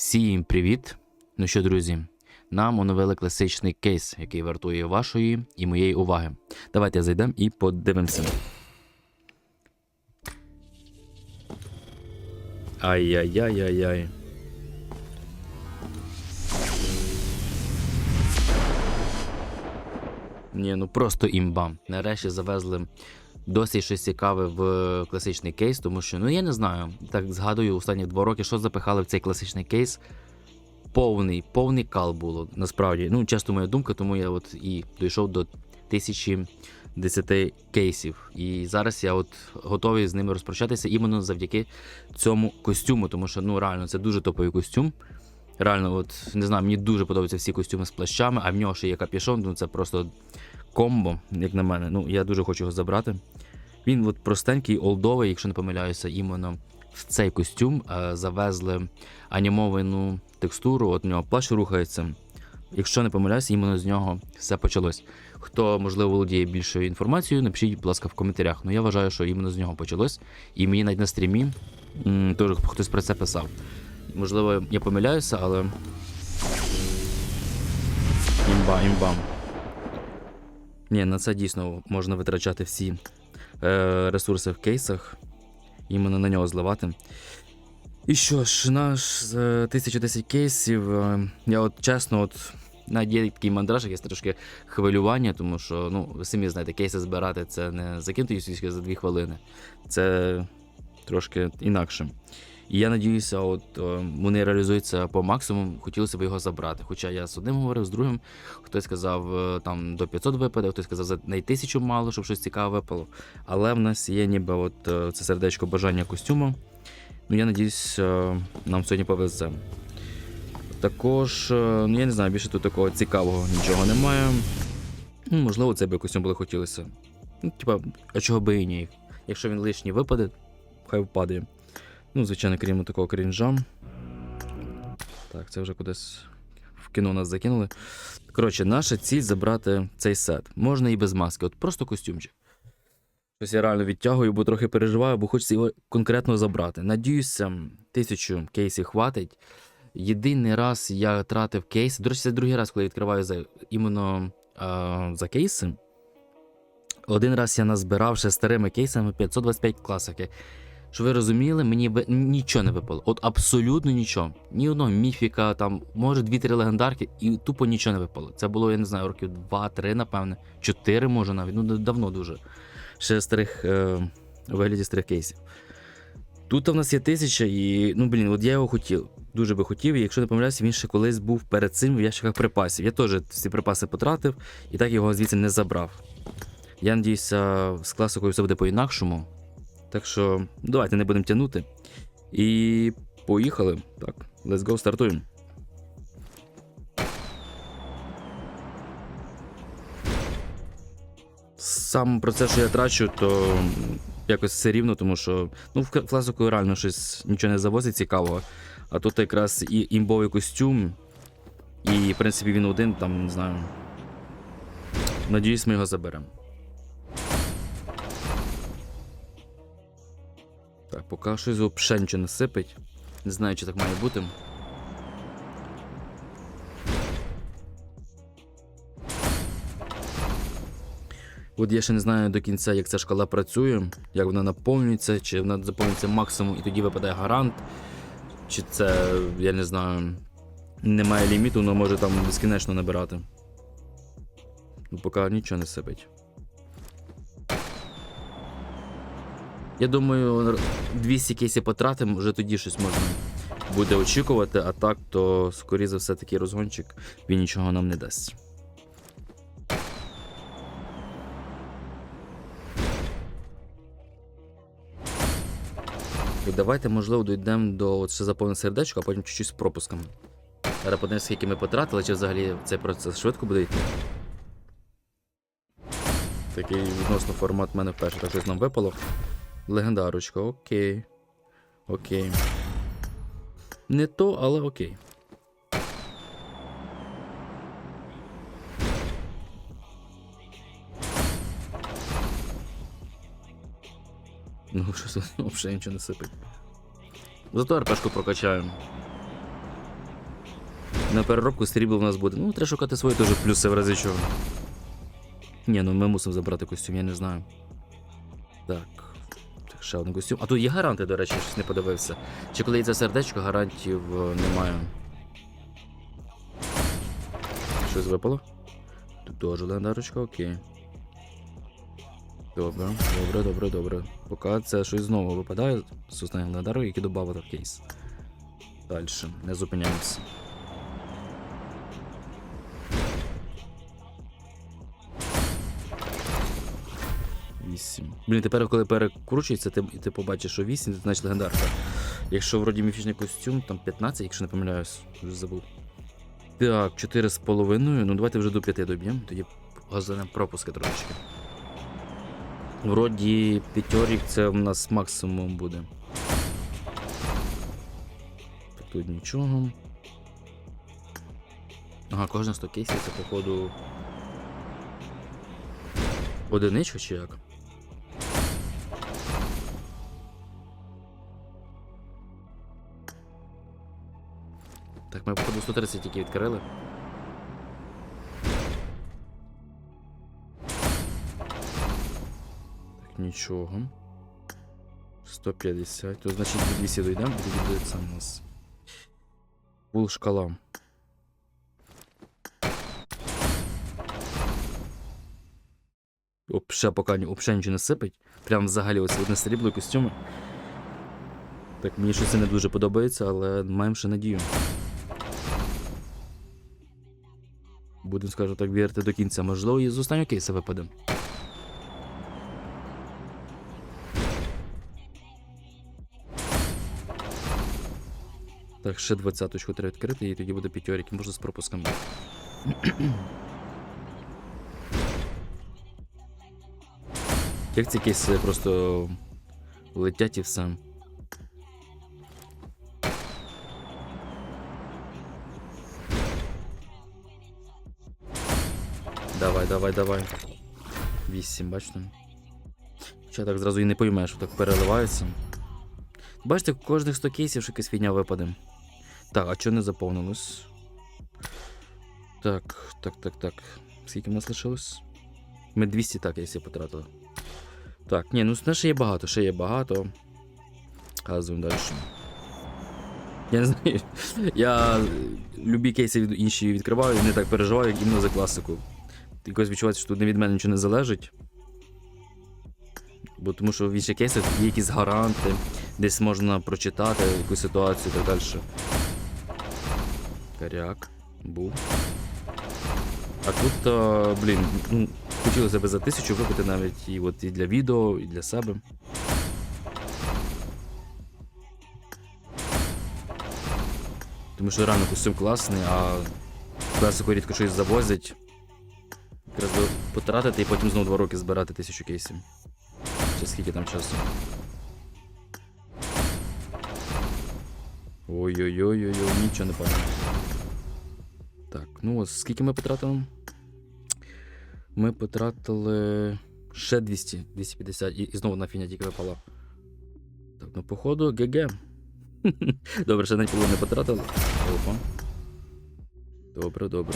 Всім привіт! Ну що, друзі, нам оновили класичний кейс, який вартує вашої і моєї уваги. Давайте зайдемо і подивимося. Ай-яй-яй-яй-яй. Ні, ну просто імба. Нарешті завезли досить щось цікаве в класичний кейс, тому що, ну я не знаю, так згадую останні два роки, що запихали в цей класичний кейс. Повний, повний кал було, насправді. Ну, часто моя думка, тому я от і дійшов до 1010 кейсів. І зараз я от готовий з ними розпрощатися іменно завдяки цьому костюму, тому що ну реально це дуже топовий костюм. Реально, от не знаю, мені дуже подобаються всі костюми з плащами, а в нього ще є капюшон, ну це просто комбо, як на мене. Ну, я дуже хочу його забрати. Він от простенький, олдовий, якщо не помиляюся, іменно в цей костюм е, завезли анімовану текстуру, от у нього плащ рухається. Якщо не помиляюся, іменно з нього все почалось. Хто, можливо, володіє більшою інформацією, напишіть, будь ласка, в коментарях. Ну я вважаю, що іменно з нього почалось. І мені навіть на стрімі теж хтось про це писав. Можливо, я помиляюся, але. Імба, імба. Ні, на це дійсно можна витрачати всі е, ресурси в кейсах, іменно на нього зливати. І що ж, наш е, 1010 кейсів. е, я от чесно, от навіть є такий мандраж, є трошки хвилювання, тому що, ну, ви самі знаєте, кейси збирати це не закинути юсійське за 2 хвилини. Це трошки інакше. І я надіюся, от е, вони реалізуються по максимуму. Хотілося б його забрати. Хоча я з одним говорив, з другим. Хтось сказав, е, там до 500 випаде, хтось сказав, за най тисячу мало, щоб щось цікаве випало. Але в нас є ніби от е, це сердечко бажання костюму. Ну, я надіюсь, нам сьогодні повезе. Також, ну я не знаю, більше тут такого цікавого нічого немає. Ну, можливо, цей би костюм було хотілося. Ну, типа, а чого би і ні? Якщо він лишній випаде, хай впаде. Ну, звичайно, крім такого крінжа. Так, це вже кудись в кіно нас закинули. Коротше, наша ціль забрати цей сет. Можна і без маски, от просто костюмчик. Щось я реально відтягую, бо трохи переживаю, бо хочеться його конкретно забрати. Надіюся, тисячу кейсів хватить. Єдиний раз я тратив кейс. До речі, це другий раз, коли я відкриваю за іменно а, за кейси. Один раз я назбирав ще старими кейсами 525 класики. Щоб ви розуміли, мені ви- нічого не випало. От абсолютно нічого. Ні одного міфіка, там, може, дві-три легендарки, і тупо нічого не випало. Це було, я не знаю, років 2-3, напевне, 4 може навіть. Ну, давно дуже. Ще старих е, вигляді старих кейсів. Тут в нас є тисяча, і ну блін, от я його хотів. Дуже би хотів, і якщо не помиляюся, він ще колись був перед цим в ящиках припасів. Я теж ці припаси потратив і так його звідси не забрав. Я надіюся, з класикою все буде по-інакшому. Так що давайте не будемо тягнути. І поїхали. Так, let's go, стартуємо. Сам про це, що я трачу, то якось все рівно, тому що ну, в класику реально щось нічого не завозить цікавого. А тут якраз і імбовий костюм, і, в принципі, він один, там, не знаю. Надіюсь, ми його заберемо. Так, поки щось взагалі нічого не сипить. Не знаю, чи так має бути. От я ще не знаю до кінця, як ця шкала працює, як вона наповнюється, чи вона заповнюється максимум і тоді випадає гарант. Чи це, я не знаю, немає ліміту, але може там безкінечно набирати. Ну, поки нічого не сипить. Я думаю, 200 кейсів потратимо, вже тоді щось можна буде очікувати, а так, то, скоріше за все, такий розгончик він нічого нам не дасть. І давайте, можливо, дійдемо до ще заповнене сердечко, а потім чуть-чуть з пропусками. Зараз подивимося, скільки ми потратили, чи взагалі цей процес швидко буде йти. Такий відносно формат в мене вперше так щось нам випало. Легендарочка, окей. Окей. Не то, але окей. Ну, щось взагалі нічого не сипить. Зато РПшку прокачаємо. На переробку срібло в нас буде. Ну, треба шукати свої теж плюси в разі чого. Ні, ну ми мусимо забрати костюм, я не знаю. Так. Ще костюм. А тут є гаранти, до речі, щось не подивився. Чи коли це сердечко, гарантів е, немає. Щось випало? Тут теж легендарочка, окей. Добре, добре, добре, добре. Поки це щось знову випадає з останніх легендарок, які додали в кейс. Далі, не зупиняємося. Вісім. Блін, тепер, коли перекручується, ти, ти побачиш, що 8, це значить легендарка. Якщо вроді міфічний костюм, там 15, якщо не помиляюсь, вже забув. Так, 4,5. Ну давайте вже до 5 доб'ємо, тоді газанем пропуски трошечки. Вроді п'ятьорік це у нас максимум буде. Тут нічого. Ага, кожен 100 кейсів це походу. Одиничка чи як? Так, ми походу 130 тільки відкрили. Так, нічого. 150. То значить до 200 дійдемо, буде сам у нас. Пул шкала. Вообще поки ні- вообще нічого не сипить. Прям взагалі ось одне срібло і костюми. Так, мені щось це не дуже подобається, але маємо ще надію. Будемо, скажу так, вірити до кінця. Можливо, і з останнього кейса випаде. Так, ще двадцяточку треба відкрити, і тоді буде п'ятьорік, може з пропусками. Як ці кейси просто летять і все. Давай, давай, давай. Вісім, бачите? Ще так зразу і не поймеш, що так переливається. Бачите, кожних 100 кейсів що якась фігня випаде. Так, а чого не заповнилось? Так, так, так, так. Скільки в нас лишилось? Ми 200 так, якщо потратили. Так, ні, ну ще є багато, ще є багато. Газуємо далі. Я не знаю. Я любі кейси від інші відкриваю і не так переживаю, як іменно за класику. Якось відчувається, що тут не від мене нічого не залежить. Бо тому що в інших кейсах є якісь гаранти, десь можна прочитати якусь ситуацію і так далі. Коряк. Був. А тут, а, блін, ну, хотілося б за тисячу випити навіть і, от, і для відео, і для себе. Тому що реально костюм класний, а класику рідко щось завозять. Би потратити і потім знову два роки збирати тисячу кейсів. Чи скільки там часу. Ой-ой-ой-ой-ой, нічого не пам'ятаю. Так, ну ось скільки ми потратили? Ми потратили ще 200, 250 і, і знову на фіня тільки випала. Так, ну походу ГГ. Добре, ще навіть половину не потратили. Опа. Добре, добре.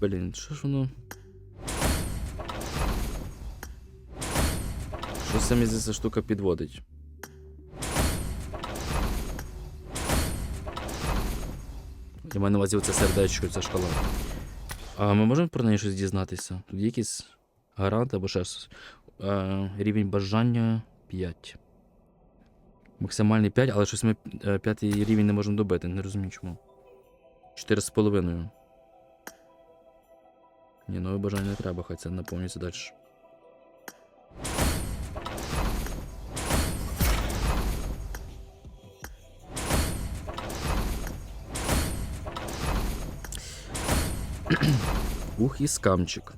Блін, що ж воно? Що самі ця штука підводить? Я маю на увазі оце сердечко, ця шкала. А ми можемо про неї щось дізнатися? Тут є якісь гаранти або ще щось. Е, рівень бажання 5. Максимальний 5, але щось ми е, п'ятий рівень не можемо добити, не розумію чому. 4,5. Ні, нове бажання не треба, хай це наповнюється далі. Ух, і скамчик.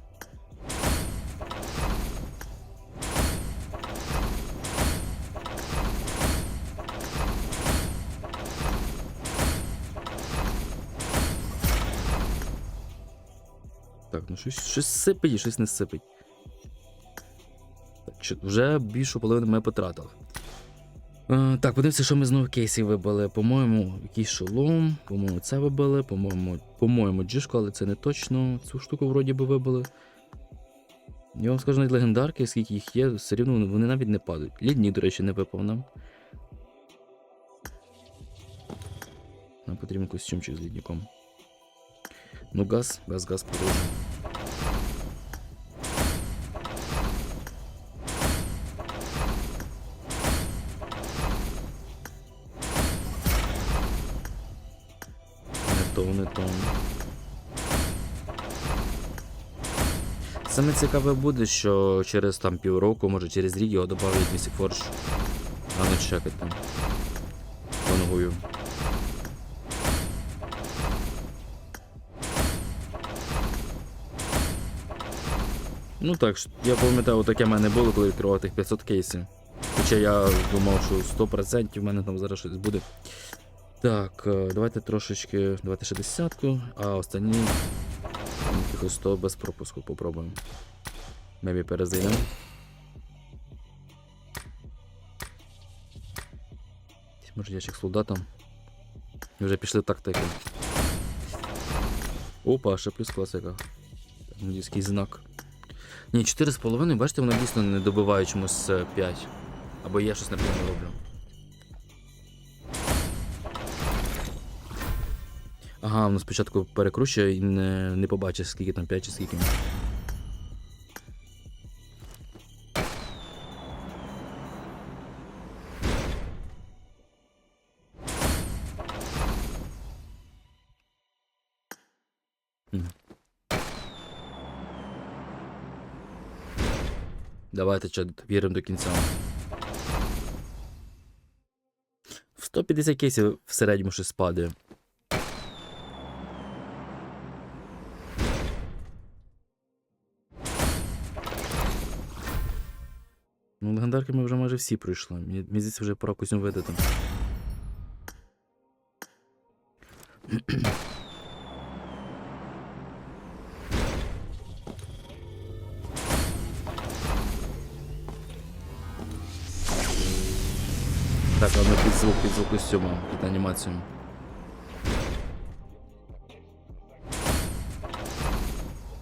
Ну щось, щось сипить і щось не сипить. Так, вже більшу половину ми потратили. Е, так, подивимося, що ми знову кейсів вибили. По-моєму, якийсь шолом, по-моєму, це вибили, по-моєму, по-моєму, джишку, але це не точно. Цю штуку вроді би вибили. Я вам скажу навіть легендарки, скільки їх є, все рівно вони- навіть не падають. Лідній, до речі, не випав нам. Нам потрібен костюмчик з лідником. Ну, газ, газ, газ продовжуємо. То, не то. Саме цікаве буде, що через там півроку, може через рік його додають Mystic Forge. А ну чекати там. Вангую. Ну так, я пам'ятаю, таке в мене було, коли відкривав тих 500 кейсів. Хоча я думав, що 100% в мене там зараз щось буде. Так, е, давайте трошечки. Давайте ще десятку, а останні якихось 100 без пропуску попробуємо. Мемі перезайдемо. Може ящик з солдатом. Вже пішли тактики. Опа, ще плюс класика. Англійський знак. Ні, 4,5, бачите, воно дійсно не добиває чомусь е, 5. Або я щось неправильно роблю. Ага, воно спочатку перекручує і не, не побачить, скільки там 5 чи скільки. Давайте віримо до кінця. В 150 кейсів в середньому щось падає. Ну, легендарки ми вже майже всі пройшли. Мені, здається, вже пора костюм видати. Так, ладно, під звук, під звук костюма, під анімацію.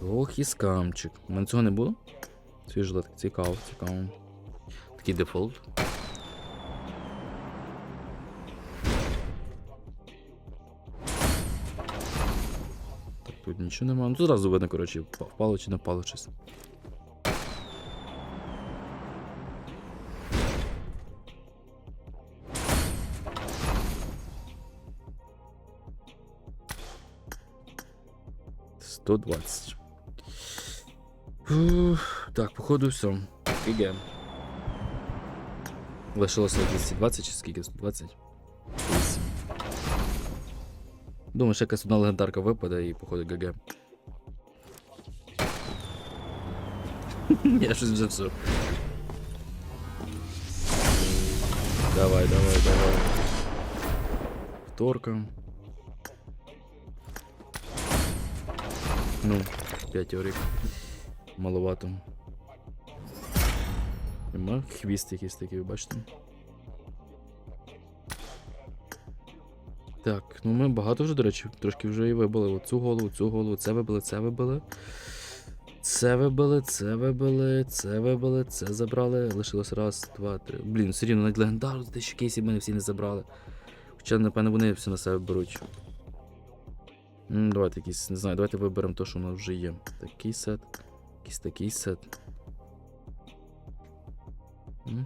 Ох, і скамчик. У мене цього не було? Свій цікаво, цікаво. Такий дефолт. Так, тут нічого немає. Ну тут зразу видно, коротше, впа- впало чи не впало щось. Сто двадцять. Так, походу все. ГГ. Лишилося 220 чи скільки? 120? 8. Думаю, ще якась одна легендарка випаде і походу ГГ. Я щось вже все. Давай, давай, давай. Вторка. Ну, 5 орик. Маловато. Нема хвіст якийсь такий, ви бачите? Так, ну ми багато вже, до речі, трошки вже і вибили. Оцю голову, цю голову, це вибили, це вибили. Це вибили, це вибили, це вибили, це забрали. Лишилось раз, два, три. Блін, все рівно навіть легендару тисячу кейсів мене всі не забрали. Хоча, напевно, вони все на себе беруть. Ну, давайте якийсь, не знаю, давайте виберемо те, що у нас вже є. Такий сет, якийсь такий сет.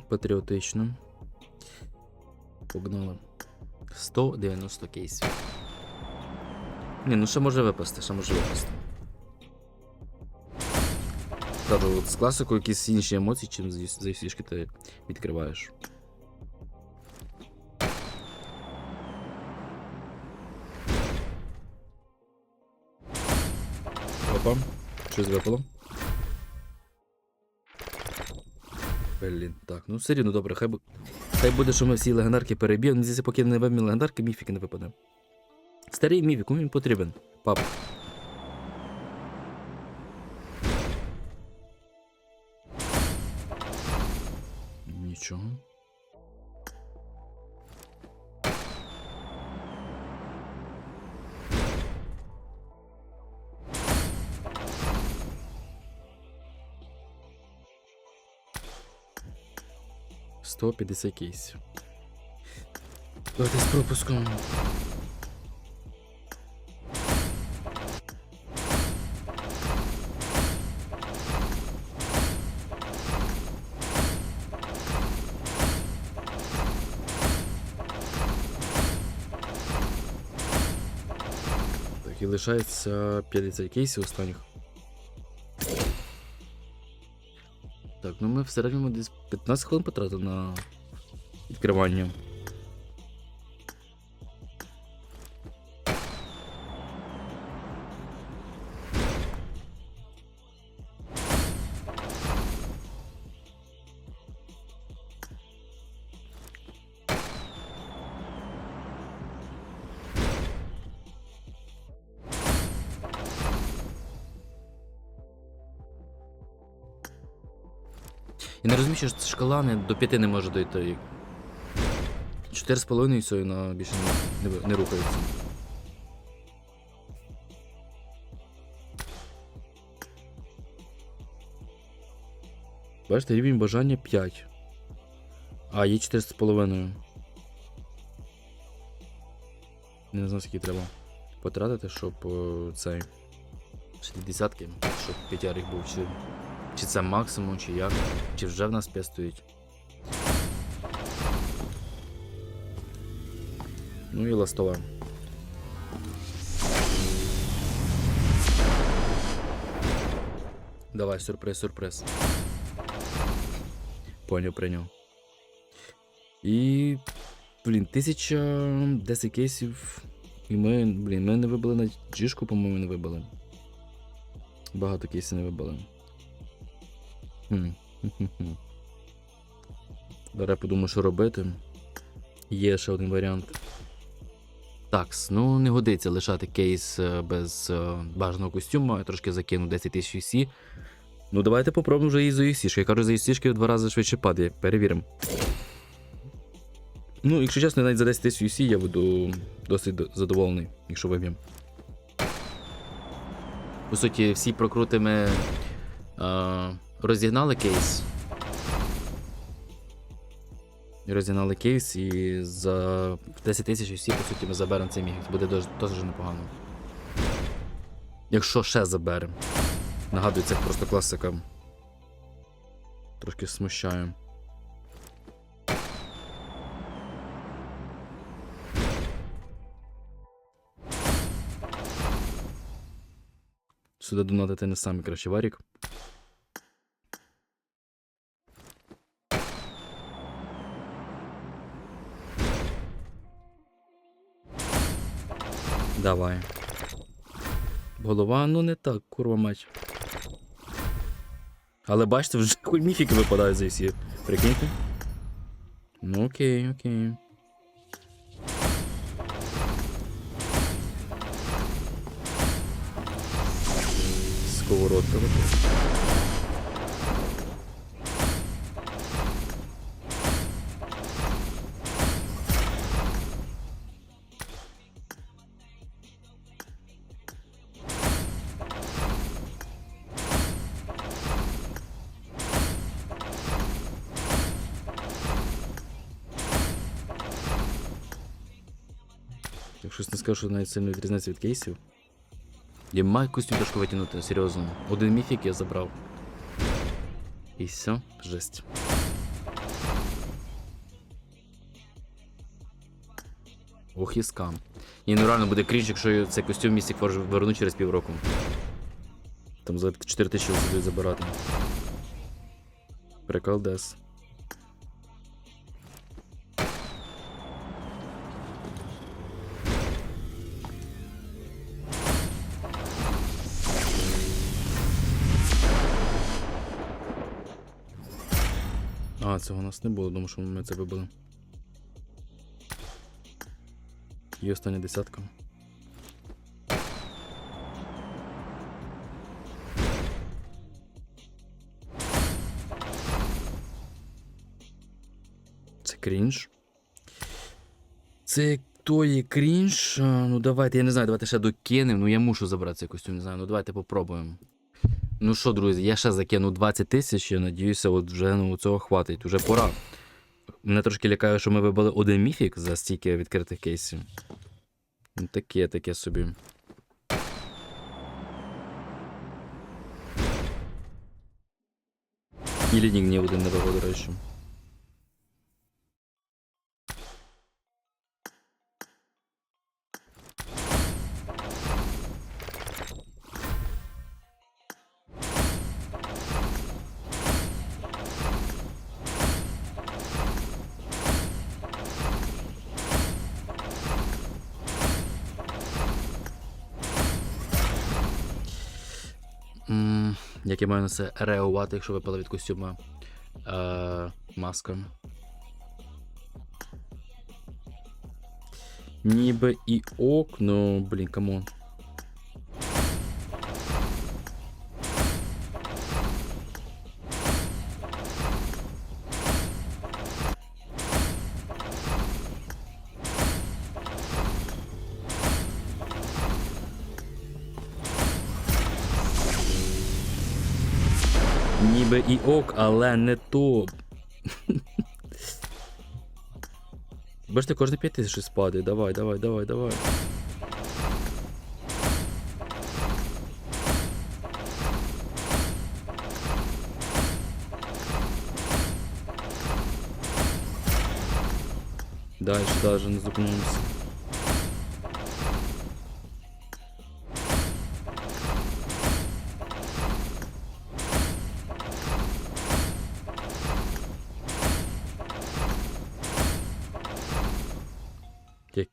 Патріотично. Погнали. 190 кейсів. Ні, ну ще може випасти, ще може випасти. Кажу, от з класикою якісь інші емоції, чим за фішки ти відкриваєш. Опа, щось випало. Блін, так, ну все рівно добре, хай, бу- хай буде, що ми всі легендарки переб'ємо. Здесь поки не виб'ємо легендарки, міфіки не випаде. Старий міфік, кому він потрібен? Папа. Нічого. 150 кейсів. Давайте з пропуском. Так, і лишається 50 кейсів останніх. Ну ми в середньому десь 15 хвилин потратили на відкривання. Я не розумію, що шкала не, до 5 не може дойти. 4,5 і все, і вона більше не, не, не рухається. Бачите, рівень бажання 5. А, є 4,5. Не знаю, скільки треба потратити, щоб е, цей. 60 щоб п'ятярик був. Чи, чи це максимум, чи як. Чи вже в нас 5 стоїть. Ну і ластова. Давай, сюрприз, сюрприз. Поняв, прийняв. І. Блін, 1010 кейсів. І ми, блін, ми не вибили на джишку, по-моєму, не вибили. Багато кейсів не вибили. Я подумаю, що робити. Є ще один варіант. Такс, ну не годиться лишати кейс е, без е, бажаного костюму. Я трошки закину 10 тисяч UC. Ну давайте попробуємо вже і за UC. Я кажу, за UC в два рази швидше падає. Перевіримо. Ну, якщо чесно, навіть за 10 тисяч UC я буду досить задоволений, якщо виб'ємо. По суті, всі прокрути ми е, розігнали кейс. Розігнали кейс, і за 10 тисяч усі, по суті, ми заберемо цей міг. Буде дуже, дуже непогано. Якщо ще заберемо. Нагадую, це просто класика. Трошки смущаю. Сюди донатити не самий кращий варік. Давай. Голова, ну не так, курва мать. Але бачите, вже міфіки випадають за всі. Прикиньте. Ну окей, окей. Сковородка випала. Скажу, що навіть сильно відрізняється від кейсів. Я маю костюм трошки витягнути, серйозно. Один міфік я забрав. І все, жесть. Ох і скам. І ну реально буде крінж, якщо цей костюм Forge верну через півроку. Там за 4 тисячі будуть забирати. Приколдес. А, цього у нас не було, думаю, що ми це вибили. Є остання десятка. Це крінж. Це то є крінж. Ну давайте, я не знаю, давайте ще докинемо. Ну я мушу забрати цей костюм, не знаю. Ну давайте попробуємо. Ну що, друзі, я ще закину 20 тисяч, я надіюся, от вже ну, цього хватить. Уже пора. Мене трошки лякає, що ми вибили один міфік за стільки відкритих кейсів. Ну, таке, таке собі. І лінік ні один не вибив, до речі. Маю на це реагувати, якщо випала від костюма е, маска. Ніби і ок, ну, блін, камон. І ок, але не то. Бачите, кожне 5 тисяч щось падає. Давай, давай, давай, давай. Дальше даже не зупинимося.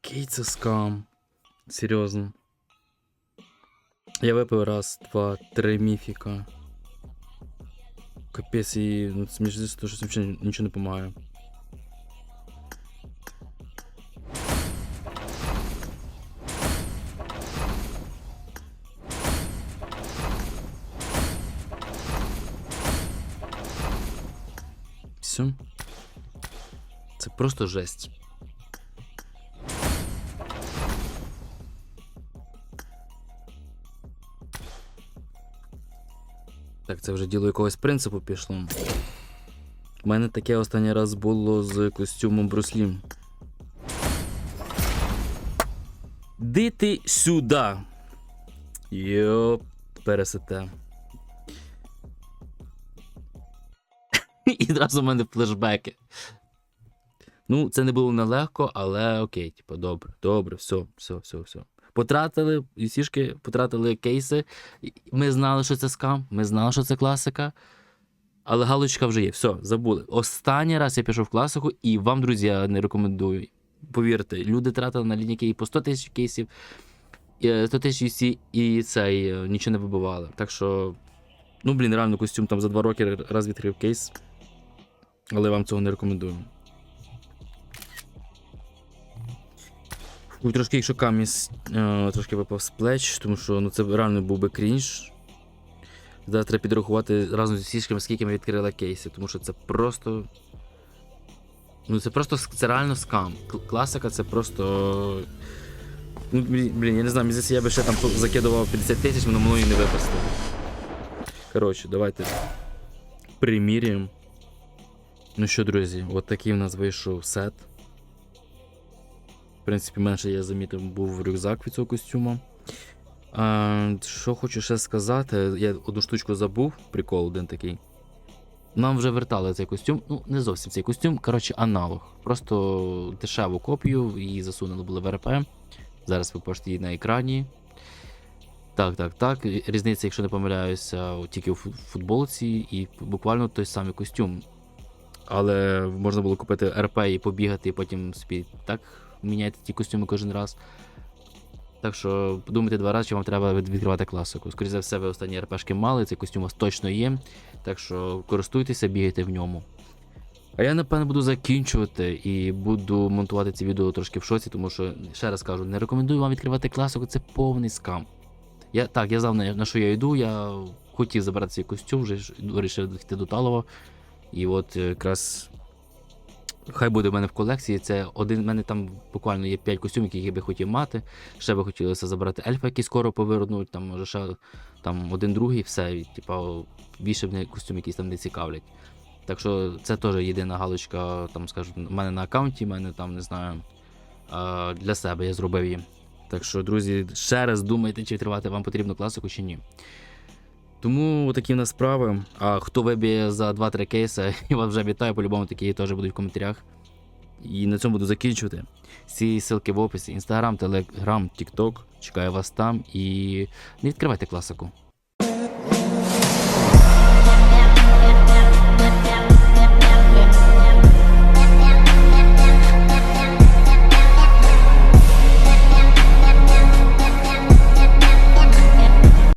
Який це скам? Серйозно. Я випив раз, два, три міфіка. Капець і ну, це між що щось взагалі нічого не допомагає. Все. Це просто жесть. Так, це вже діло якогось принципу пішло. У мене таке останній раз було з костюмом Бруслі. Ди ти сюди. Йоп, пересете. І одразу в мене флешбеки. Ну, це не було нелегко, але окей, типу, добре, добре, все, все, все, все. Потратили сішки, потратили кейси. Ми знали, що це скам, ми знали, що це класика. Але галочка вже є. Все, забули. Останній раз я пішов в класику, і вам, друзі, я не рекомендую. Повірте, люди тратили на лінійки і по 100 тисяч кейсів, е, 100 тисяч UC, і цей е, нічого не вибивали. Так що, ну, блін, реально костюм там за 2 роки раз відкрив кейс. Але вам цього не рекомендую. Трошки, якщо каміс е, трошки випав з плеч, тому що ну, це реально був би крінж. Зараз треба підрахувати разом з сішками, скільки ми відкрили кейси, тому що це просто. Ну, це просто це реально скам. Класика це просто. Ну, блін, я не знаю, здається, я би ще там закидував 50 тисяч, воно мною не випустило. Коротше, давайте приміряємо. Ну що, друзі, от такий в нас вийшов сет. В принципі, менше я замітив, був рюкзак від цього костюму. А, що хочу ще сказати, я одну штучку забув, прикол один такий. Нам вже вертали цей костюм. Ну, не зовсім цей костюм, коротше, аналог. Просто дешеву копію, її засунули були в РП. Зараз ви бачите її на екрані. Так, так, так. Різниця, якщо не помиляюся, тільки у футболці і буквально той самий костюм. Але можна було купити РП і побігати, і потім собі так міняти ті костюми кожен раз. Так що подумайте два рази, чи вам треба відкривати класику. Скоріше за все, ви останні РПшки мали, цей костюм у вас точно є. Так що користуйтеся, бігайте в ньому. А я, напевно, буду закінчувати і буду монтувати ці відео трошки в шоці, тому що, ще раз кажу, не рекомендую вам відкривати класику, це повний скам. Я, так, я знав, на, що я йду, я хотів забрати цей костюм, вже вирішив йти до Талова. І от якраз хай буде в мене в колекції. Це один. в мене там буквально є 5 костюмів, які я би хотів мати. Ще би хотілося забрати ельфа, які скоро повернуть, там може ще там один другий, все. І, типа, більше мене костюм якісь там не цікавлять. Так що це теж єдина галочка, там скажу, в мене на аккаунті, в мене там не знаю. Для себе я зробив її. Так що, друзі, ще раз думайте, чи відкривати вам потрібну класику чи ні. Тому такі в нас справи. А хто виб'є за 2-3 кейси, я вас вже вітаю, по-любому такі теж будуть в коментарях. І на цьому буду закінчувати. Всі ссылки в описі: Інстаграм, Телеграм, Тікток. Чекаю вас там і не відкривайте класику.